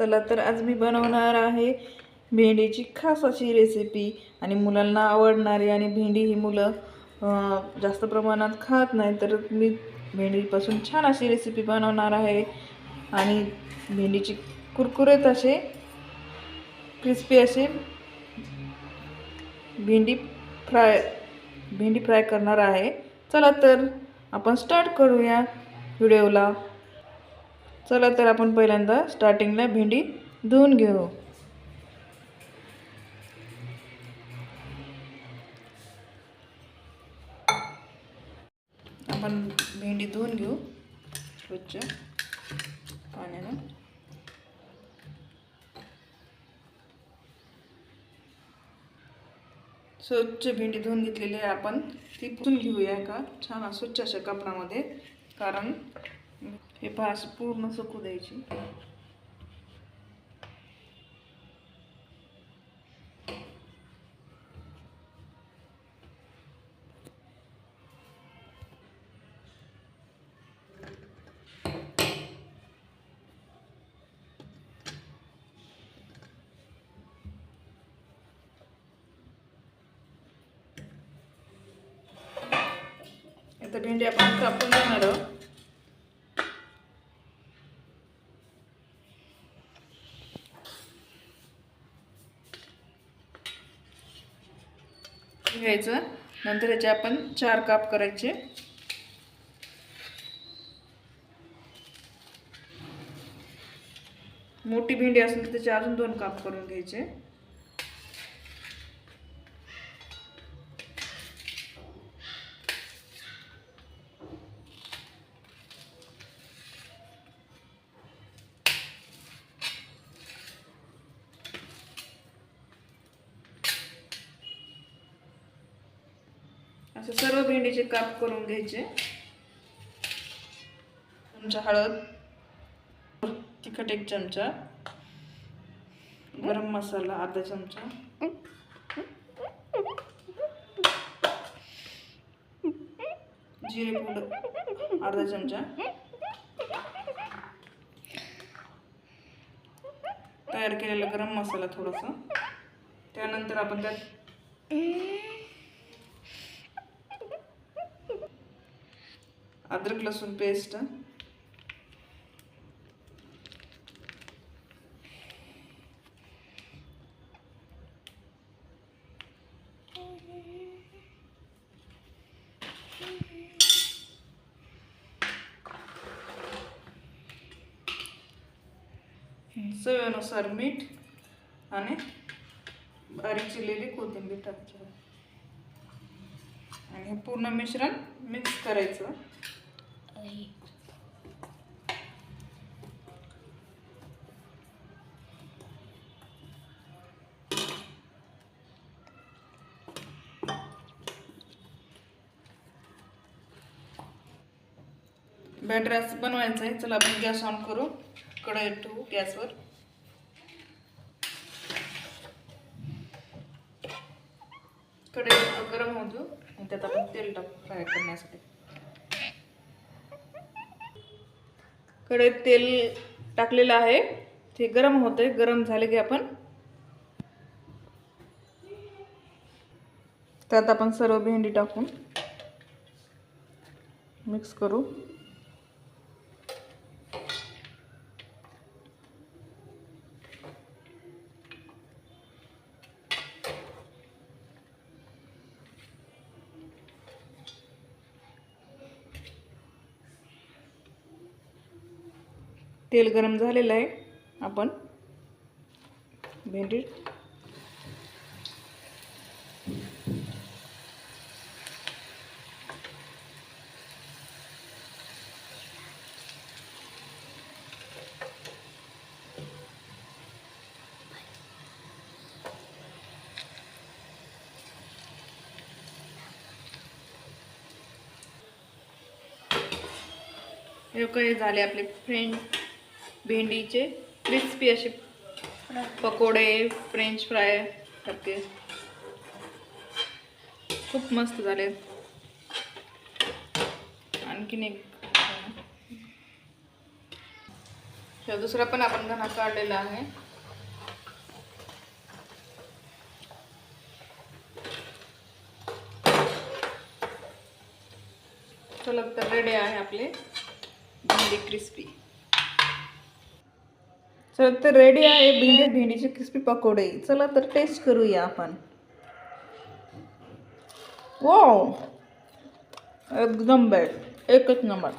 चला तर आज मी बनवणार आहे भेंडीची खास अशी रेसिपी आणि मुलांना आवडणारी आणि भेंडी ही मुलं जास्त प्रमाणात खात नाही तर मी भेंडीपासून छान अशी रेसिपी बनवणार आहे. आणि भेंडीची कुरकुरीत असे क्रिस्पी असे भेंडी फ्राय भेंडी फ्राय करणार आहे. चला तर आपण स्टार्ट करूया व्हिडिओला. चला तर आपण पहिल्यांदा स्टार्टिंगला भेंडी धुवून घेऊ. आपण भेंडी धुवून घेऊ स्वच्छ पाण्यानं. स्वच्छ भेंडी धुवून घेतलेली आहे आपण. ती पुसून घेऊया का छान स्वच्छ अशा कपडामध्ये कारण हे भास पूर्ण सुकू द्यायची आता भेंडी आपण कापून घेणार आहोत घ्यायचं. नंतर याचे आपण चार काप करायचे. मोठी भेंडी असेल तर त्याचे अजून दोन काप करून घ्यायचे. असे सर्व भेंडीचे काप करून घ्यायचे. चमचा हळद तिखट एक चमचा गरम मसाला अर्धा चमचा. जिरे पूड अर्धा चमचा. तयार केलेला गरम मसाला थोडासा. त्यानंतर आपण त्यात अद्रक लसूण पेस्ट चवीनुसार मीठ आणि बारीक चिरलेली कोथिंबीर टाकायची. आणि पूर्ण मिश्रण मिक्स करायचं. बॅटर असं बनवायचं आहे. चला आपण गॅस ऑन करू. कढई ठेवू गॅसवर. कढई गरम होतो आणि त्यात आपण तेल टाकू. फ्राय करण्यासाठी. कढईत तेल टाकलेलं आहे. ते गरम होते गरम झाले की आपण त्यात आपण सर्व भेंडी टाकून मिक्स करू. तेल गरम झालेलं आहे. आपण भेंडी हे काही झाले आपले फ्रेंड भेंडीचे क्रिस्पी असे पकोडे फ्रेंच फ्राय सारखे. खूप मस्त झाले. आणखीन एक. दुसरा पण आपण घणा काढलेला आहे. चला तर रेडी आहे आपले. भेंडी क्रिस्पी चला तर रेडी आहे भेंडी भेंडीचे क्रिस्पी पकोडे. चला तर टेस्ट करूया आपण. वाव एकदम बेस्ट एकच नंबर